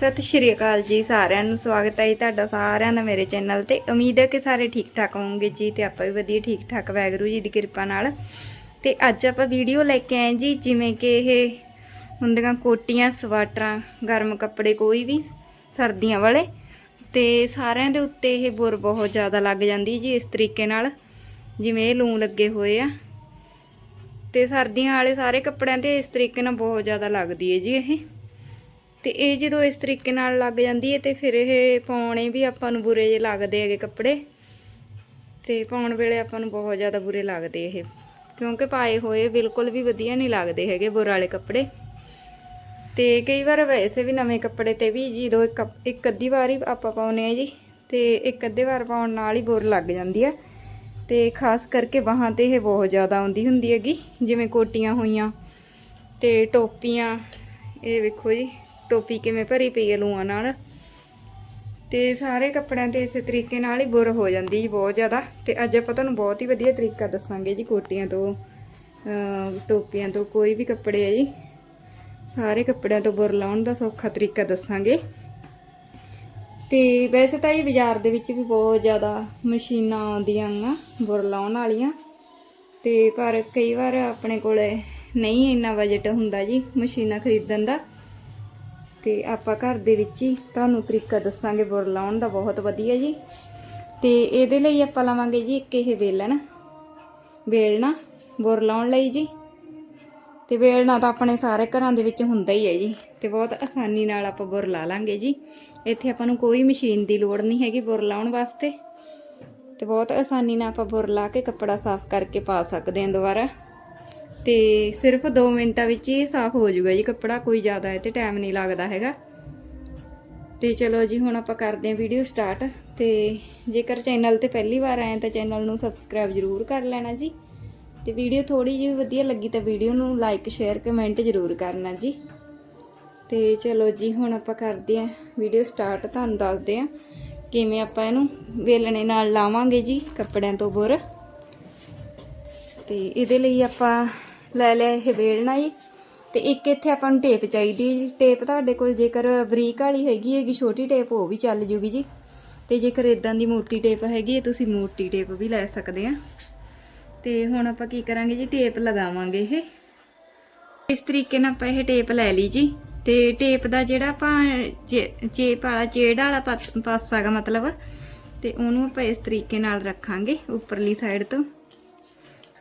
ਸਤਿ ਸ਼੍ਰੀ ਅਕਾਲ ਜੀ ਸਾਰਿਆਂ ਨੂੰ, ਸਵਾਗਤ ਹੈ ਜੀ ਤੁਹਾਡਾ ਸਾਰਿਆਂ ਦਾ ਮੇਰੇ ਚੈਨਲ ਤੇ। ਉਮੀਦ ਹੈ ਕਿ ਸਾਰੇ ਠੀਕ ਠਾਕ ਹੋਵੋਗੇ ਜੀ ਤੇ ਆਪਾਂ ਵੀ ਵਧੀਆ ਠੀਕ ਠਾਕ ਵੈਗਰੂ ਜੀ ਦੀ ਕਿਰਪਾ ਨਾਲ। ਤੇ ਅੱਜ ਆਪਾਂ ਵੀਡੀਓ ਲੈ ਕੇ ਆਏ ਜੀ, ਜਿਵੇਂ ਕਿ ਇਹ ਹੁੰਦੀਆਂ ਕੋਟੀਆਂ, ਸਵਾਟਰਾਂ, ਗਰਮ ਕੱਪੜੇ ਕੋਈ ਵੀ ਸਰਦੀਆਂ ਵਾਲੇ। ਤੇ ਸਾਰਿਆਂ ਦੇ ਉੱਤੇ ਇਹ ਬੁਰ ਬਹੁਤ ਜ਼ਿਆਦਾ ਲੱਗ ਜਾਂਦੀ ਜੀ ਇਸ ਤਰੀਕੇ ਨਾਲ, ਜਿਵੇਂ ਇਹ ਲੂੰ ਲੱਗੇ ਹੋਏ ਆ। ਤੇ ਸਰਦੀਆਂ ਵਾਲੇ ਸਾਰੇ ਕੱਪੜਿਆਂ ਤੇ ਇਸ ਤਰੀਕੇ ਨਾਲ ਬਹੁਤ ਜ਼ਿਆਦਾ ਲੱਗਦੀ ਹੈ ਜੀ ਇਹ। ਤੇ ਇਹ ਜਦੋਂ ਇਸ ਤਰੀਕੇ ਨਾਲ ਲੱਗ ਜਾਂਦੀ ਹੈ ਤੇ ਫਿਰ ਇਹ ਪਾਉਣੇ ਵੀ ਆਪਾਂ ਨੂੰ ਬੁਰੇ ਜਿਹੇ ਲੱਗਦੇ ਹੈਗੇ ਕੱਪੜੇ। ਤੇ ਪਾਉਣ ਵੇਲੇ ਆਪਾਂ ਨੂੰ ਬਹੁਤ ਜ਼ਿਆਦਾ ਬੁਰੇ ਲੱਗਦੇ ਇਹ। ਕਿਉਂਕਿ ਪਾਏ ਹੋਏ ਬਿਲਕੁਲ ਵੀ ਵਧੀਆ ਨਹੀਂ ਲੱਗਦੇ ਹੈਗੇ ਬੁਰ ਵਾਲੇ ਕੱਪੜੇ। ਤੇ ਕਈ ਵਾਰ ਵੈਸੇ ਵੀ ਨਵੇਂ ਕੱਪੜੇ ਤੇ ਵੀ ਜਦੋਂ ਇੱਕ ਇੱਕ ਅੱਧੀ ਵਾਰ ਹੀ ਆਪਾਂ ਪਾਉਨੇ ਆ ਜੀ, ਤੇ ਇੱਕ ਅੱਧੇ ਵਾਰ ਪਾਉਣ ਨਾਲ ਹੀ ਬੁਰ ਲੱਗ ਜਾਂਦੀ ਆ। ਤੇ ਖਾਸ ਕਰਕੇ ਬਾਹਾਂ ਤੇ ਇਹ ਬਹੁਤ ਜ਼ਿਆਦਾ ਆਉਂਦੀ ਹੁੰਦੀ ਹੈਗੀ, ਜਿਵੇਂ ਕੋਟੀਆਂ ਹੋਈਆਂ ਤੇ ਟੋਪੀਆਂ, ਇਹ ਵੇਖੋ ਜੀ। ਟੋਪੀ ਕਿਵੇਂ ਭਰੀ ਪਈ ਹੈ ਲੂਆਂ ਨਾਲ। ਤੇ ਸਾਰੇ ਕੱਪੜਿਆਂ ਤੇ ਇਸੇ ਤਰੀਕੇ ਨਾਲ ਹੀ ਬੁਰ ਹੋ ਜਾਂਦੀ ਜੀ ਬਹੁਤ ਜ਼ਿਆਦਾ। ਤੇ ਅੱਜ ਆਪਾਂ ਤੁਹਾਨੂੰ ਬਹੁਤ ਹੀ ਵਧੀਆ ਤਰੀਕਾ ਦੱਸਾਂਗੇ ਜੀ ਕੋਟੀਆਂ ਤੋਂ ਟੋਪੀਆਂ ਤੋਂ, ਕੋਈ ਵੀ ਕੱਪੜੇ ਹੈ ਜੀ। ਸਾਰੇ ਕੱਪੜਿਆਂ ਤੋਂ ਬੁਰ ਲਾਉਣ ਦਾ ਸੌਖਾ ਤਰੀਕਾ ਦੱਸਾਂਗੇ। ਤੇ ਵੈਸੇ ਤਾਂ ਇਹ ਬਾਜ਼ਾਰ ਦੇ ਵਿੱਚ ਵੀ ਬਹੁਤ ਜ਼ਿਆਦਾ ਮਸ਼ੀਨਾਂ ਆਉਂਦੀਆਂ ਆ ਬੁਰ ਲਾਉਣ ਵਾਲੀਆਂ। ਤੇ ਪਰ ਕਈ ਵਾਰ ਆਪਣੇ ਕੋਲੇ ਨਹੀਂ ਇੰਨਾ ਬਜਟ ਹੁੰਦਾ ਜੀ ਮਸ਼ੀਨਾਂ ਖਰੀਦਣ ਦਾ। ਤੇ ਆਪਾਂ ਘਰ ਦੇ ਵਿੱਚ ਹੀ ਤੁਹਾਨੂੰ ਤਰੀਕਾ ਦੱਸਾਂਗੇ ਬੁਰ ਲਾਉਣ ਦਾ, ਬਹੁਤ ਵਧੀਆ ਜੀ। ਤੇ ਇਹਦੇ ਲਈ ਆਪਾਂ ਲਾਵਾਂਗੇ ਜੀ ਇੱਕ ਇਹ ਵੇਲਣ। ਵੇਲਣਾ, ਬੁਰ ਲਾਉਣ ਲਈ ਜੀ। ਤੇ ਵੇਲਣਾ ਤਾਂ ਆਪਣੇ ਸਾਰੇ ਘਰਾਂ ਦੇ ਵਿੱਚ ਹੁੰਦਾ ਹੀ ਹੈ ਜੀ। ਤੇ ਬਹੁਤ ਆਸਾਨੀ ਨਾਲ ਆਪਾਂ ਬੁਰ ਲਾ ਲਾਂਗੇ ਜੀ। ਇੱਥੇ ਆਪਾਂ ਨੂੰ ਕੋਈ ਮਸ਼ੀਨ ਦੀ ਲੋੜ ਨਹੀਂ ਹੈਗੀ ਬੁਰ ਲਾਉਣ ਵਾਸਤੇ। ਤੇ ਬਹੁਤ ਆਸਾਨੀ ਨਾਲ ਆਪਾਂ ਬੁਰ ਲਾ ਕੇ ਕੱਪੜਾ ਸਾਫ਼ ਕਰਕੇ ਪਾ ਸਕਦੇ ਹਾਂ ਦੁਬਾਰਾ। ਤੇ ਸਿਰਫ 2 ਮਿੰਟਾਂ ਵਿੱਚ ਹੀ ਸਾਫ਼ ਹੋ ਜਾਊਗਾ ਜੀ ਕੱਪੜਾ, ਕੋਈ ਜ਼ਿਆਦਾ ਹੈ ਤੇ ਟਾਈਮ ਨਹੀਂ ਲੱਗਦਾ ਹੈਗਾ। ਤੇ ਚਲੋ ਜੀ, ਹੁਣ ਆਪਾਂ ਕਰਦੇ ਹਾਂ ਵੀਡੀਓ ਸਟਾਰਟ ਤੇ ਜੇਕਰ ਚੈਨਲ ਤੇ ਪਹਿਲੀ ਵਾਰ ਆਏ ਤਾਂ ਚੈਨਲ ਨੂੰ ਸਬਸਕ੍ਰਾਈਬ ਜ਼ਰੂਰ ਕਰ ਲੈਣਾ ਜੀ। ਤੇ ਵੀਡੀਓ ਥੋੜੀ ਜਿਹੀ ਵਧੀਆ ਲੱਗੀ ਤਾਂ ਵੀਡੀਓ ਨੂੰ ਲਾਈਕ ਸ਼ੇਅਰ ਕਮੈਂਟ ਜ਼ਰੂਰ ਕਰਨਾ ਜੀ। ਤੇ ਚਲੋ ਜੀ, ਹੁਣ ਆਪਾਂ ਕਰਦੇ ਹਾਂ ਵੀਡੀਓ ਸਟਾਰਟ ਤੁਹਾਨੂੰ ਦੱਸਦੇ ਹਾਂ ਕਿਵੇਂ ਆਪਾਂ ਇਹਨੂੰ ਵੇਲਣੇ ਨਾਲ ਲਾਵਾਂਗੇ ਜੀ ਕੱਪੜਿਆਂ ਤੋਂ ਬੁਰ। ਤੇ ਇਹਦੇ ਲਈ ਆਪਾਂ ਲੈ ਲਿਆ ਇਹ ਵੇਲਣਾ ਜੀ ਤੇ ਇੱਕ ਇੱਥੇ ਆਪਾਂ ਨੂੰ ਟੇਪ ਚਾਹੀਦੀ ਟੇਪ ਤੁਹਾਡੇ ਕੋਲ ਜੇਕਰ ਬਰੀਕ ਵਾਲੀ ਹੈਗੀ ਹੈਗੀ ਛੋਟੀ ਟੇਪ, ਉਹ ਵੀ ਚੱਲ ਜੂਗੀ ਜੀ। ਤੇ ਜੇਕਰ ਇਦਾਂ ਦੀ ਮੋਟੀ ਟੇਪ ਹੈਗੀ ਹੈ ਤੁਸੀਂ ਮੋਟੀ ਟੇਪ ਵੀ ਲੈ ਸਕਦੇ ਆ। ਤੇ ਹੁਣ ਆਪਾਂ ਕੀ ਕਰਾਂਗੇ ਜੀ? ਟੇਪ ਲਗਾਵਾਂਗੇ ਇਹ। ਇਸ ਤਰੀਕੇ ਨਾਲ ਆਪਾਂ ਇਹ ਟੇਪ ਲੈ ਲਈ ਜੀ। ਤੇ ਟੇਪ ਦਾ ਜਿਹੜਾ ਆਪਾਂ ਚੇ- ਚੇਪ ਵਾਲਾ, ਚੇੜ ਵਾਲਾ ਪਾਸ- ਪਾਸਾ ਗਾ ਮਤਲਬ, ਤੇ ਉਹਨੂੰ ਆਪਾਂ ਇਸ ਤਰੀਕੇ ਨਾਲ ਰੱਖਾਂਗੇ ਉੱਪਰਲੀ ਸਾਈਡ ਤੋਂ।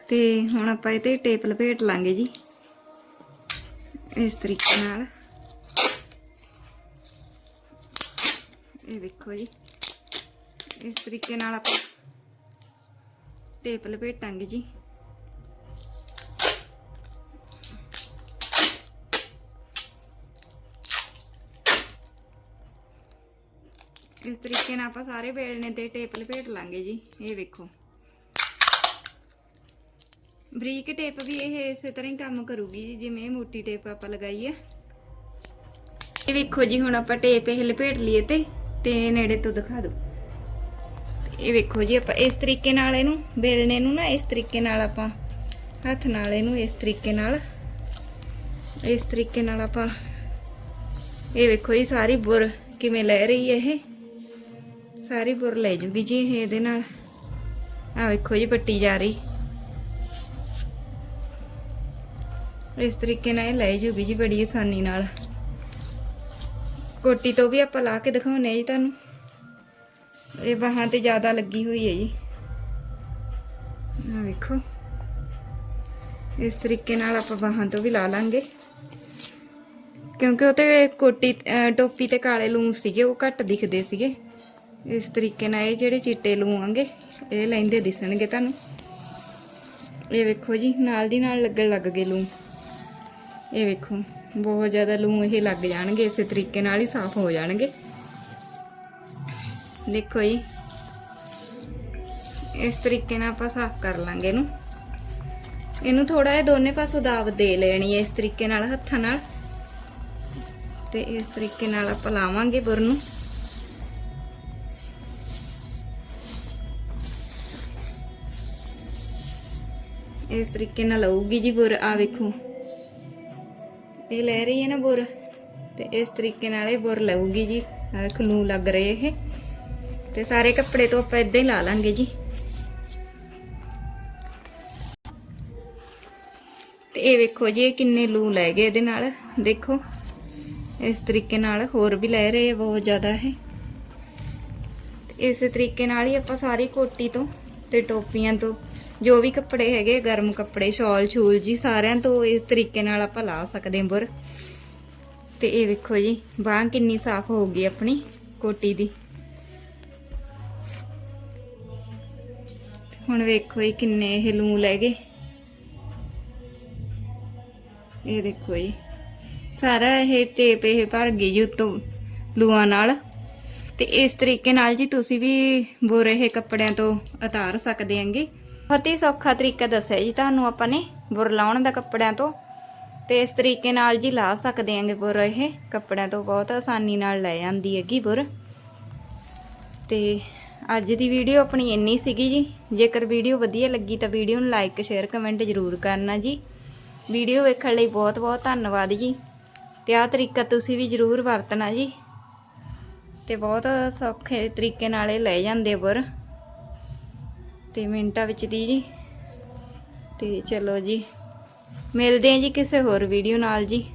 ਤੇ ਹੁਣ ਆਪਾਂ ਇਹ ਤੇ ਟੇਪ ਲਪੇਟ ਲਾਂਗੇ ਜੀ। ਇਸ ਤਰੀਕੇ ਨਾਲ। ਇਹ ਵੇਖੋ ਜੀ। ਇਸ ਤਰੀਕੇ ਨਾਲ ਆਪਾਂ ਟੇਪ ਲਪੇਟਾਂਗੇ ਜੀ। ਇਸ ਤਰੀਕੇ ਨਾਲ ਆਪਾਂ ਸਾਰੇ ਵੇਲਣੇ ਤੇ ਟੇਪ ਲਪੇਟ ਲਾਂਗੇ ਜੀ। ਇਹ ਵੇਖੋ। ਬਰੀਕ ਟੇਪ ਵੀ ਇਹ ਇਸੇ ਤਰ੍ਹਾਂ ਹੀ ਕੰਮ ਕਰੂਗੀ ਜੀ, ਜਿਵੇਂ ਇਹ ਮੋਟੀ ਟੇਪ ਆਪਾਂ ਲਗਾਈ ਹੈ ਇਹ ਵੇਖੋ ਜੀ, ਹੁਣ ਆਪਾਂ ਟੇਪ ਇਹ ਲਪੇਟ ਲਈਏ ਤੇ ਤੇ ਨੇੜੇ ਤੋਂ ਦਿਖਾ ਦਿਓ। ਇਹ ਵੇਖੋ ਜੀ, ਆਪਾਂ ਇਸ ਤਰੀਕੇ ਨਾਲ ਇਹਨੂੰ ਵੇਲਣੇ ਨੂੰ ਨਾ, ਇਸ ਤਰੀਕੇ ਨਾਲ ਆਪਾਂ ਹੱਥ ਨਾਲ ਇਹਨੂੰ ਇਸ ਤਰੀਕੇ ਨਾਲ, ਇਸ ਤਰੀਕੇ ਨਾਲ ਆਪਾਂ ਇਹ ਵੇਖੋ ਜੀ, ਸਾਰੀ ਬੁਰ ਕਿਵੇਂ ਲੈ ਰਹੀ ਹੈ ਇਹ। ਸਾਰੀ ਬੁਰ ਲੈ ਜੂਗੀ ਜੀ ਇਹ ਇਹਦੇ ਨਾਲ। ਆ ਵੇਖੋ ਜੀ, ਪੱਟੀ ਜਾ ਰਹੀ। ਇਸ ਤਰੀਕੇ ਨਾਲ ਇਹ ਲੈ ਜੂਗੀ ਜੀ ਬੜੀ ਆਸਾਨੀ ਨਾਲ। ਕੋਟੀ ਤੋਂ ਵੀ ਆਪਾਂ ਲਾ ਕੇ ਦਿਖਾਉਨੇ ਜੀ ਤੁਹਾਨੂੰ। ਇਹ ਬਾਹਾਂ ਤੇ ਜ਼ਿਆਦਾ ਲੱਗੀ ਹੋਈ ਹੈ ਜੀ। ਆ ਵੇਖੋ। ਇਸ ਤਰੀਕੇ ਨਾਲ ਆਪਾਂ ਬਾਹਾਂ ਤੋਂ ਵੀ ਲਾ ਲਾਂਗੇ। ਕਿਉਂਕਿ ਉਹ ਤੇ ਕੋਟੀ ਟੋਪੀ ਤੇ ਕਾਲੇ ਲੂਣ ਸੀਗੇ, ਉਹ ਘੱਟ ਦਿਖਦੇ ਸੀਗੇ। ਇਸ ਤਰੀਕੇ ਨਾਲ ਇਹ ਜਿਹੜੇ ਚਿੱਟੇ ਲੂਣ ਆਂਗੇ, ਇਹ ਲੈਂਦੇ ਦਿਸਣਗੇ ਤੁਹਾਨੂੰ। ਇਹ ਵੇਖੋ ਜੀ, ਨਾਲ ਦੀ ਨਾਲ ਲੱਗਣ ਲੱਗ ਗਏ ਲੂਣ। ਇਹ ਵੇਖੋ, ਬਹੁਤ ਜ਼ਿਆਦਾ ਲੂਣ ਇਹ ਲੱਗ ਜਾਣਗੇ, ਇਸੇ ਤਰੀਕੇ ਨਾਲ ਹੀ ਸਾਫ਼ ਹੋ ਜਾਣਗੇ। ਦੇਖੋ ਜੀ, ਇਸ ਤਰੀਕੇ ਨਾਲ ਆਪਾਂ ਸਾਫ਼ ਕਰ ਲਾਂਗੇ ਇਹਨੂੰ। ਇਹਨੂੰ ਥੋੜਾ ਜਿਹਾ ਦੋਨੇ ਪਾਸੋਂ ਦਾਬ ਦੇ ਲੈਣੀ ਹੈ ਇਸ ਤਰੀਕੇ ਨਾਲ, ਹੱਥਾਂ ਨਾਲ। ਤੇ ਇਸ ਤਰੀਕੇ ਨਾਲ ਆਪਾਂ ਲਾਵਾਂਗੇ ਬੁਰ ਨੂੰ। ਇਸ ਤਰੀਕੇ ਨਾਲ ਆਊਗੀ ਜੀ ਬੁਰ ਆ ਵੇਖੋ। ਇਹ ਲੈ ਰਹੀ ਹੈ ਨਾ ਬੁਰ ਤੇ ਇਸ ਤਰੀਕੇ ਨਾਲ ਇਹ ਬੁਰ ਲਊਗੀ ਜੀ। ਖਲੂ ਲੱਗ ਰਹੇ ਇਹ। ਤੇ ਸਾਰੇ ਕੱਪੜੇ ਤੋਂ ਆਪਾਂ ਇਦਾਂ ਹੀ ਲਾ ਲਾਂਗੇ ਜੀ। ਤੇ ਇਹ ਵੇਖੋ ਜੀ, ਇਹ ਕਿੰਨੇ ਲੂ ਲੈ ਗਏ ਇਹਦੇ ਨਾਲ। ਦੇਖੋ, ਇਸ ਤਰੀਕੇ ਨਾਲ ਹੋਰ ਵੀ ਲੈ ਰਹੇ ਆ ਬਹੁਤ ਜ਼ਿਆਦਾ ਇਹ। ਤੇ ਇਸੇ ਤਰੀਕੇ ਨਾਲ ਹੀ ਆਪਾਂ ਸਾਰੀ ਕੋਟੀ ਤੋਂ ਤੇ ਟੋਪੀਆਂ ਤੋਂ ਜੋ ਵੀ ਕੱਪੜੇ ਹੈਗੇ, ਗਰਮ ਕੱਪੜੇ, ਸ਼ਾਲ, ਛੂਲ ਜੀ, ਸਾਰਿਆਂ ਤੋਂ ਇਸ ਤਰੀਕੇ ਨਾਲ ਆਪਾਂ ਲਾ ਸਕਦੇ ਹਾਂ ਬੁਰ। ਤੇ ਇਹ ਵੇਖੋ ਜੀ, ਬਾਹ ਕਿੰਨੀ ਸਾਫ਼ ਹੋ ਗਈ ਆਪਣੀ, ਕੋਟੀ ਦੀ। ਹੁਣ ਵੇਖੋ ਜੀ ਕਿੰਨੇ ਇਹ ਲੂ ਲੈ ਗਏ। ਇਹ ਦੇਖੋ ਜੀ, ਸਾਰਾ ਇਹ ਟੇਪ ਇਹ ਭਰ ਗਈ ਜੀ ਉੱਤੋਂ ਲੂਆਂ ਨਾਲ। ਤੇ ਇਸ ਤਰੀਕੇ ਨਾਲ ਜੀ ਤੁਸੀਂ ਵੀ ਬੁਰੇ ਇਹ ਕੱਪੜਿਆਂ ਤੋਂ ਉਤਾਰ ਸਕਦੇ ਆਂਗੇ ਬਹੁਤ ਹੀ ਸੌਖਾ ਤਰੀਕਾ ਦੱਸਿਆ ਜੀ ਤੁਹਾਨੂੰ ਆਪਾਂ ਨੇ ਬੁਰ ਲਾਉਣ ਦਾ ਕੱਪੜਿਆਂ ਤੋਂ। ਤੇ ਇਸ ਤਰੀਕੇ ਨਾਲ ਜੀ ਲਾ ਸਕਦੇ ਆਂਗੇ ਬੁਰ ਇਹ ਕੱਪੜਿਆਂ ਤੋਂ, ਬਹੁਤ ਆਸਾਨੀ ਨਾਲ ਲੈ ਜਾਂਦੀ ਹੈਗੀ ਬੁਰ ਤੇ ਅੱਜ ਦੀ ਵੀਡੀਓ ਆਪਣੀ ਇੰਨੀ ਸੀਗੀ ਜੀ, ਜੇਕਰ ਵੀਡੀਓ ਵਧੀਆ ਲੱਗੀ ਤਾਂ ਵੀਡੀਓ ਨੂੰ ਲਾਈਕ, ਸ਼ੇਅਰ, ਕਮੈਂਟ ਜ਼ਰੂਰ ਕਰਨਾ ਜੀ। ਵੀਡੀਓ ਵੇਖਣ ਲਈ ਬਹੁਤ ਬਹੁਤ ਧੰਨਵਾਦ ਜੀ। ਤੇ ਆਹ ਤਰੀਕਾ ਤੁਸੀਂ ਵੀ ਜ਼ਰੂਰ ਵਰਤਣਾ ਜੀ। ਤੇ ਬਹੁਤ ਸੌਖੇ ਤਰੀਕੇ ਨਾਲ ਇਹ ਲੈ ਜਾਂਦੇ ਬੁਰ ਤੇ ਮਿੰਟਾਂ ਵਿੱਚ ਦੀ ਜੀ। ਤੇ ਚਲੋ ਜੀ, ਮਿਲਦੇ ਹਾਂ ਜੀ ਕਿਸੇ ਹੋਰ ਵੀਡੀਓ ਨਾਲ ਜੀ।